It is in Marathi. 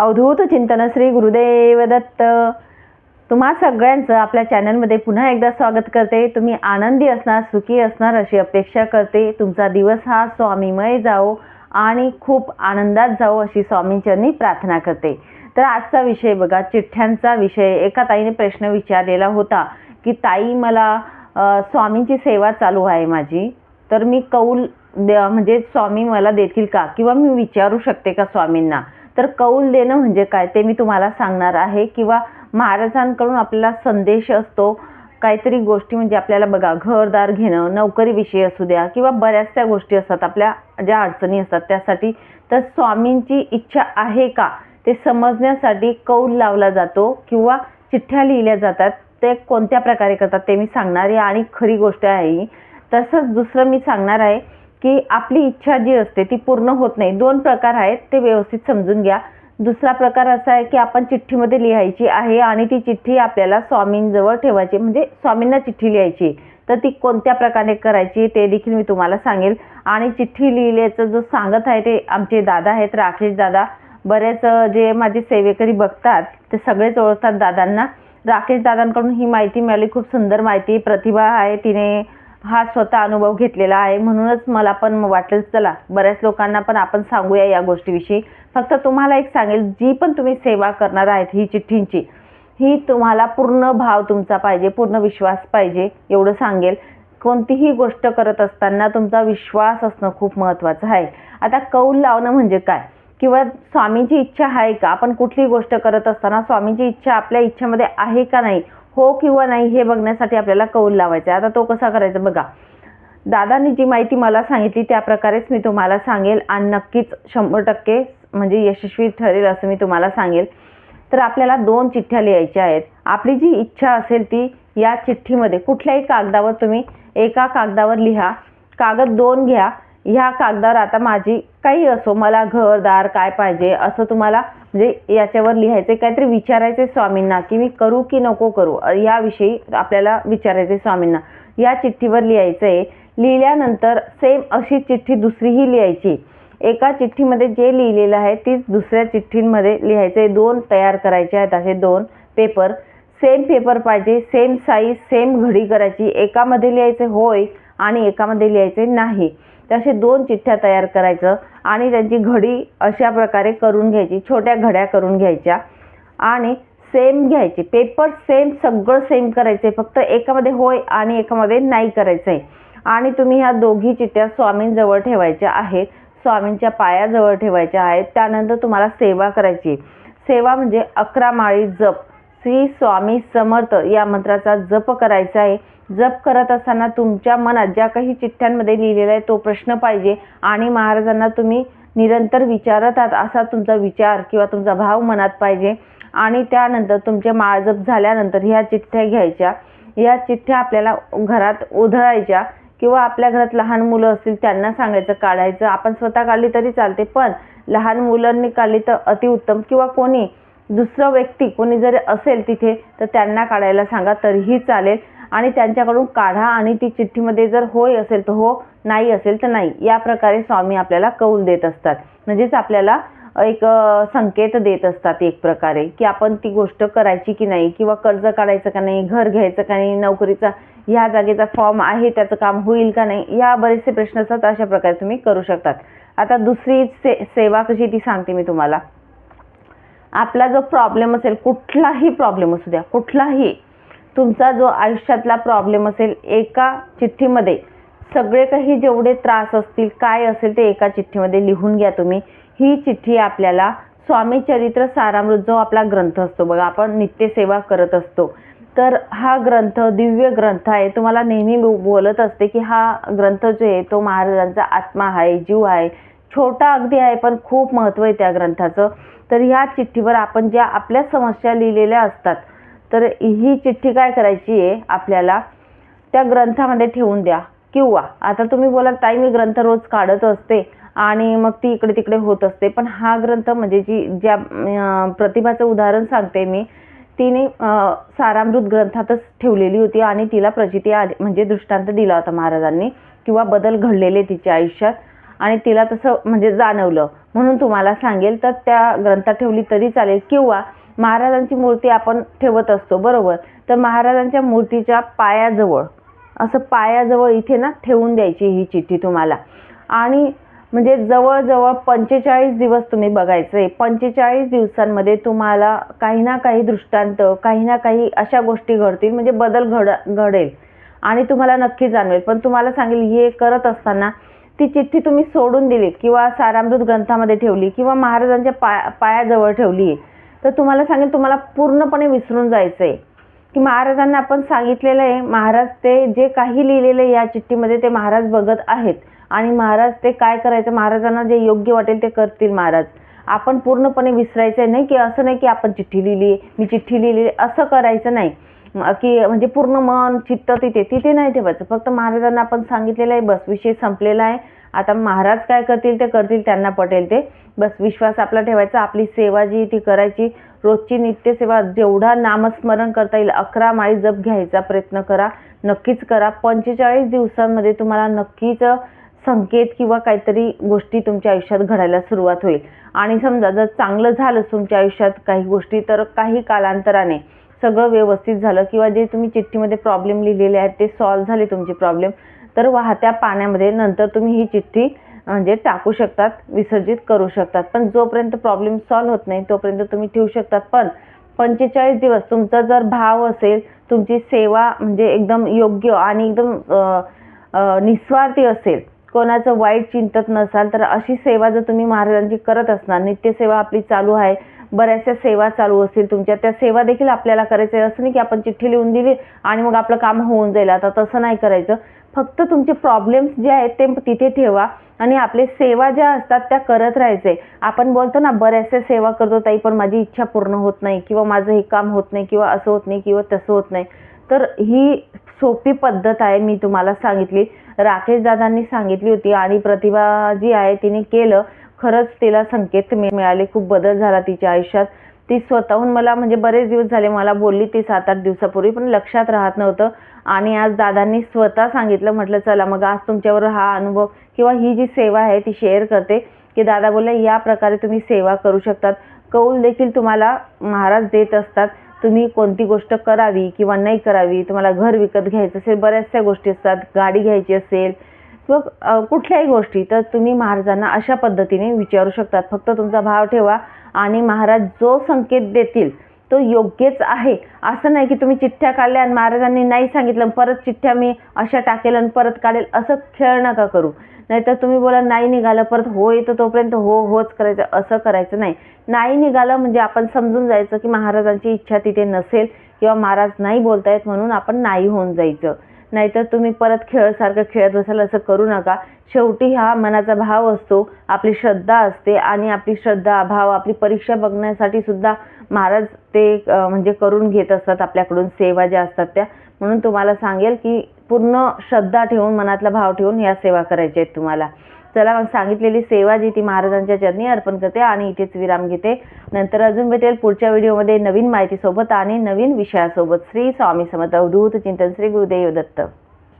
अवधूत चिंतन श्री गुरुदेव दत्त. तुम्हा सगळ्यांचं आपल्या चॅनलमध्ये पुन्हा एकदा स्वागत करते. तुम्ही आनंदी असणार सुखी असणार अशी अपेक्षा करते. तुमचा दिवस हा स्वामीमय जाओ आणि खूप आनंदात जाओ अशी स्वामींचरणी प्रार्थना करते. तर आजचा विषय बघा चिठ्ठ्यांचा विषय. एका ताईने प्रश्न विचारलेला होता की ताई मला स्वामींची सेवा चालू आहे माझी. तर मी कौल म्हणजे स्वामी मला देतील का? किंवा मी विचारू शकते का स्वामींना? तर कौल देणं म्हणजे काय? ते मी तुम्हाला सांगणार आहे. किंवा महाराजांकडून आपल्याला संदेश असतो. काहीतरी गोष्टी म्हणजे आपल्याला बघा घरदार घेणं नोकरीविषयी असू द्या किंवा बऱ्याचशा गोष्टी असतात. आपल्या ज्या अडचणी असतात त्यासाठी. तर स्वामींची इच्छा आहे का? ते समजण्यासाठी कौल लावला जातो किंवा चिठ्ठ्या लिहिल्या जातात. ते कोणत्या प्रकारे करतात ते मी सांगणार आहे. आणि खरी गोष्ट आहे ही. तसंच दुसरं मी सांगणार आहे की आपली इच्छा जी असते ती पूर्ण होत नाही. दोन प्रकार आहेत ते व्यवस्थित समजून घ्या. दुसरा प्रकार असा आहे की आपण चिठ्ठीमध्ये लिहायची आहे आणि ती चिठ्ठी आपल्याला स्वामींजवळ ठेवायची म्हणजे स्वामींना चिठ्ठी लिहायची तर ती कोणत्या प्रकारे करायची ते देखील मी तुम्हाला सांगेल. आणि चिठ्ठी लिहिल्याचं जो सांगत आहे ते आमचे दादा आहेत राकेश दादा. बरेच जे माझे सेवेकरी बघतात ते सगळेच ओळखतात दादांना. राकेश दादांकडून ही माहिती मिळाली खूप सुंदर माहिती. प्रतिभा आहे तिने हा स्वतः अनुभव घेतलेला आहे. म्हणूनच मला पण वाटेल चला बऱ्याच लोकांना पण आपण सांगूया या गोष्टीविषयी. फक्त तुम्हाला एक सांगेल जी पण तुम्ही सेवा करणार आहेत ही चिठ्ठींची ही तुम्हाला पूर्ण भाव तुमचा पाहिजे पूर्ण विश्वास पाहिजे एवढं सांगेल. कोणतीही गोष्ट करत असताना तुमचा विश्वास असणं खूप महत्त्वाचं आहे. आता कौल लावणं म्हणजे काय? किंवा स्वामींची इच्छा आहे का? आपण कुठली गोष्ट करत असताना स्वामींची इच्छा आपल्या इच्छेमध्ये आहे का नाही? हो किंवा नाही हे बघण्यासाठी आपल्याला कौल लावायचा आहे. आता तो कसा करायचा बघा. दादांनी जी माहिती मला सांगितली त्या प्रकारेच मी तुम्हाला सांगेल आणि नक्कीच शंभर टक्के म्हणजे यशस्वी ठरेल असं मी तुम्हाला सांगेल. तर आपल्याला दोन चिठ्ठ्या लिहायच्या आहेत. आपली जी इच्छा असेल ती या चिठ्ठीमध्ये कुठल्याही कागदावर तुम्ही एका कागदावर लिहा. कागद दोन घ्या. ह्या कागदावर आता माझी काही असो मला घरदार काय पाहिजे असं तुम्हाला म्हणजे याच्यावर लिहायचं काहीतरी विचारायचे स्वामींना की मी करू की नको करू याविषयी आपल्याला विचारायचे स्वामींना. या चिठ्ठीवर लिहायचं आहे लिहिल्यानंतर सेम अशी चिठ्ठी दुसरीही लिहायची. एका चिठ्ठीमध्ये जे लिहिलेलं आहे तीच दुसऱ्या चिठ्ठींमध्ये लिहायचे दोन तयार करायचे आहेत असे दोन पेपर सेम पेपर पाहिजे सेम साईज सेम घडी करायची. एकामध्ये लिहायचे होय आणि एकामध्ये लिहायचे नाही. असे दोन चिठ्ठ्या तयार करायचं आणि त्यांची घडी अशा प्रकारे करून घ्यायची छोट्या घड्या करून घ्यायच्या आणि सेम घ्यायचे. पेपर सेम सगळं सेम करायचे फक्त एकामध्ये होय आणि एकामध्ये नाही करायचं आहे आणि तुम्ही ह्या दोघी चिठ्ठ्या स्वामींजवळ ठेवायच्या आहेत स्वामींच्या पायाजवळ ठेवायच्या आहेत. त्यानंतर तुम्हाला सेवा करायची. सेवा म्हणजे अकरा माळी जप. श्री स्वामी समर्थ या मंत्राचा जप करायचा आहे. जप करत असताना तुमच्या मनात ज्या काही चिठ्ठ्यांमध्ये लिहिलेला आहे तो प्रश्न पाहिजे आणि महाराजांना तुम्ही निरंतर विचारत आहात असा तुमचा विचार किंवा तुमचा भाव मनात पाहिजे. आणि त्यानंतर तुमचे माळजप झाल्यानंतर ह्या चिठ्ठ्या घ्यायच्या. या चिठ्ठ्या आपल्याला घरात उधळायच्या किंवा आपल्या घरात लहान मुलं असतील त्यांना सांगायचं काढायचं. आपण स्वतः काढली तरी चालते पण लहान मुलांनी काढली तर अतिउत्तम. किंवा कोणी दुसरं व्यक्ती कोणी जरी असेल तिथे तर त्यांना काढायला सांगा तरीही चालेल. आणि त्यांच्याकडून काढा आणि ती चिठ्ठीमध्ये जर होय असेल तर हो नाही असेल तर नाही. या प्रकारे स्वामी आपल्याला कौल देत असतात. म्हणजेच आपल्याला एक संकेत देत असतात एक प्रकारे की आपण ती गोष्ट करायची की नाही किंवा कर्ज काढायचं का नाही घर घ्यायचं का नाही नोकरीचा ह्या जागेचा फॉर्म आहे त्याचं काम होईल का नाही या बरेचसे प्रश्न असतात अशा प्रकारे तुम्ही करू शकतात. आता दुसरी से सेवा कशी ती सांगते मी तुम्हाला. आपला जो प्रॉब्लेम असेल कुठलाही प्रॉब्लेम असू द्या कुठलाही तुमचा जो आयुष्यातला प्रॉब्लेम असेल एका चिठ्ठीमध्ये सगळे काही जेवढे त्रास असतील काय असेल ते एका चिठ्ठीमध्ये लिहून घ्या तुम्ही. ही चिठ्ठी आपल्याला स्वामी चरित्र सारामृत जो आपला ग्रंथ असतो बघा आपण नित्यसेवा करत असतो. तर हा ग्रंथ दिव्य ग्रंथ आहे. तुम्हाला नेहमी बोलत असते की हा ग्रंथ जो आहे तो महाराजांचा आत्मा आहे जीव आहे. छोटा अगदी आहे पण खूप महत्त्व आहे त्या ग्रंथाचं. तर ह्या चिठ्ठीवर आपण ज्या आपल्या समस्या लिहिलेल्या असतात तर ही चिठ्ठी काय करायची आहे आपल्याला? त्या ग्रंथामध्ये ठेवून द्या. किंवा आता तुम्ही बोला ताई मी ग्रंथ रोज काढत असते आणि मग ती इकडे तिकडे होत असते. पण हा ग्रंथ म्हणजे जी ज्या प्रतिभाचं उदाहरण सांगते मी तिने सारामृत ग्रंथातच ठेवलेली होती आणि तिला प्रचिती आली म्हणजे दृष्टांत दिला होता महाराजांनी किंवा बदल घडलेले तिच्या आयुष्यात. आणि तिला तसं म्हणजे जाणवलं. म्हणून तुम्हाला सांगेल तर त्या ग्रंथात ठेवली तरी चालेल. किंवा महाराजांची मूर्ती आपण ठेवत असतो बरोबर? तर महाराजांच्या मूर्तीच्या पायाजवळ असं पायाजवळ इथे ना ठेवून द्यायची ही चिठ्ठी तुम्हाला. आणि म्हणजे जवळजवळ पंचेचाळीस दिवस तुम्ही बघायचं. आहे पंचेचाळीस दिवसांमध्ये तुम्हाला काही ना काही दृष्टांत काही ना काही अशा गोष्टी घडतील म्हणजे बदल घड घडेल. आणि तुम्हाला नक्की जाणवेल. पण तुम्हाला सांगेल हे करत असताना ती चिठ्ठी तुम्ही सोडून दिलीत किंवा सारामृत ग्रंथामध्ये ठेवली किंवा महाराजांच्या पाया पायाजवळ ठेवली तर तुम्हाला सांगेल तुम्हाला पूर्णपणे विसरून जायचं आहे की महाराजांना आपण सांगितलेलं आहे महाराज ते जे काही लिहिलेलं आहे या चिठ्ठीमध्ये ते महाराज बघत आहेत. आणि महाराज ते काय करायचं महाराजांना जे योग्य वाटेल ते करतील महाराज. आपण पूर्णपणे विसरायचं आहे नाही की असं नाही की आपण चिठ्ठी लिहिली मी चिठ्ठी लिहिली असं करायचं नाही. की म्हणजे पूर्ण मन चित्त तिथे तिथे नाही ठेवायचं. फक्त महाराजांना आपण सांगितलेलं आहे बस विषय संपलेला आहे. आता महाराज काय करतील ते करतील त्यांना पटेल ते. बस विश्वास आपला ठेवायचा आपली सेवा जी ती करायची रोजची नित्यसेवा जेवढा नामस्मरण करता येईल अकरा माळी जप घ्यायचा प्रयत्न करा नक्कीच करा. पंचेचाळीस दिवसांमध्ये तुम्हाला नक्कीच संकेत किंवा काहीतरी गोष्टी तुमच्या आयुष्यात घडायला सुरुवात होईल. आणि समजा जर चांगलं झालं तुमच्या आयुष्यात काही गोष्टी तर काही कालांतराने सगळं व्यवस्थित झालं किंवा जे तुम्ही चिठ्ठीमध्ये प्रॉब्लेम लिहिलेले आहेत ते सॉल्व्ह झाले तुमचे प्रॉब्लेम तर वाहत्या पाण्यामध्ये नंतर तुम्ही ही चिठ्ठी म्हणजे टाकू शकतात विसर्जित करू शकतात. पण जोपर्यंत प्रॉब्लेम सॉल्व्ह होत नाही तोपर्यंत तुम्ही ठेवू शकतात. पण पंचेचाळीस दिवस तुमचा जर भाव असेल तुमची सेवा म्हणजे एकदम योग्य आणि एकदम निस्वार्थी असेल कोणाचं वाईट चिंतत नसाल तर अशी सेवा जर तुम्ही महाराजांची करत असणार नित्यसेवा आपली चालू आहे बऱ्याचशा सेवा चालू असतील तुमच्या त्या सेवा देखील आपल्याला करायचं आहे असं नाही की आपण चिठ्ठी लिहून दिली आणि मग आपलं काम होऊन जाईल. आता तसं नाही करायचं. फक्त तुमचे प्रॉब्लेम्स जे आहेत ते तिथे ठेवा आणि आपले सेवा ज्या असतात त्या करत राहायचे. आपण बोलतो ना बऱ्याचशा सेवा करतो ताई पण माझी इच्छा पूर्ण होत नाही किंवा माझं हे काम होत नाही किंवा असं होत नाही किंवा तसं होत नाही. तर ही सोपी पद्धत आहे मी तुम्हाला सांगितली. राकेश दादांनी सांगितली होती आणि प्रतिभा जी आहे तिने केलं. खरंच तिला संकेत मिळाले खूप बदल झाला तिच्या आयुष्यात. ती स्वतःहून मला म्हणजे बरेच दिवस झाले मला बोलली ती सात आठ दिवसापूर्वी पण लक्षात राहत नव्हतं. आणि आज दादांनी स्वतः सांगितलं म्हटलं चला मग आज तुमच्यावर हा अनुभव किंवा ही जी सेवा आहे ती शेअर करते की दादा बोलले या प्रकारे तुम्ही सेवा करू शकतात. कौल देखील तुम्हाला महाराज देत असतात. तुम्ही कोणती गोष्ट करावी किंवा नाही करावी तुम्हाला घर विकत घ्यायचं असेल बऱ्याचशा गोष्टी असतात गाडी घ्यायची असेल किंवा कुठल्याही गोष्टी तर तुम्ही महाराजांना अशा पद्धतीने विचारू शकतात. फक्त तुमचा भाव ठेवा आणि महाराज जो संकेत देतील तो योग्यच आहे. असं नाही की तुम्ही चिठ्ठ्या काढल्या आणि महाराजांनी नाही सांगितलं परत चिठ्ठ्या मी अशा टाकेल आणि परत काढेल असं खेळ नका करू. नाहीतर तुम्ही बोला नाही निघालं परत हो येतं तोपर्यंत हो होच करायचं. असं करायचं नाही. नाही निघालं म्हणजे आपण समजून जायचं की महाराजांची इच्छा तिथे नसेल किंवा महाराज नाही बोलतायत म्हणून आपण नाही होऊन जायचं. नाहीतर तुम्ही परत खेळसारखं खेळत बसाल असं करू नका. शेवटी हा मनाचा भाव असतो आपली श्रद्धा असते आणि आपली श्रद्धा भाव आपली परीक्षा बघण्यासाठी सुद्धा महाराज ते म्हणजे करून घेत असतात आपल्याकडून सेवा ज्या असतात त्या. म्हणून तुम्हाला सांगेल की पूर्ण श्रद्धा ठेवून मनातला भाव ठेवून ह्या सेवा करायच्या आहेत तुम्हाला. चला मग सांगितलेली सेवा जी ती महाराजांच्या चरणी अर्पण करते आणि इथेच विराम घेते. नंतर अजून भेटेल पुढच्या व्हिडिओमध्ये नवीन माहितीसोबत आणि नवीन विषयासोबत. श्री स्वामी समर्थ अवधूत चिंतन श्री गुरुदेव दत्त.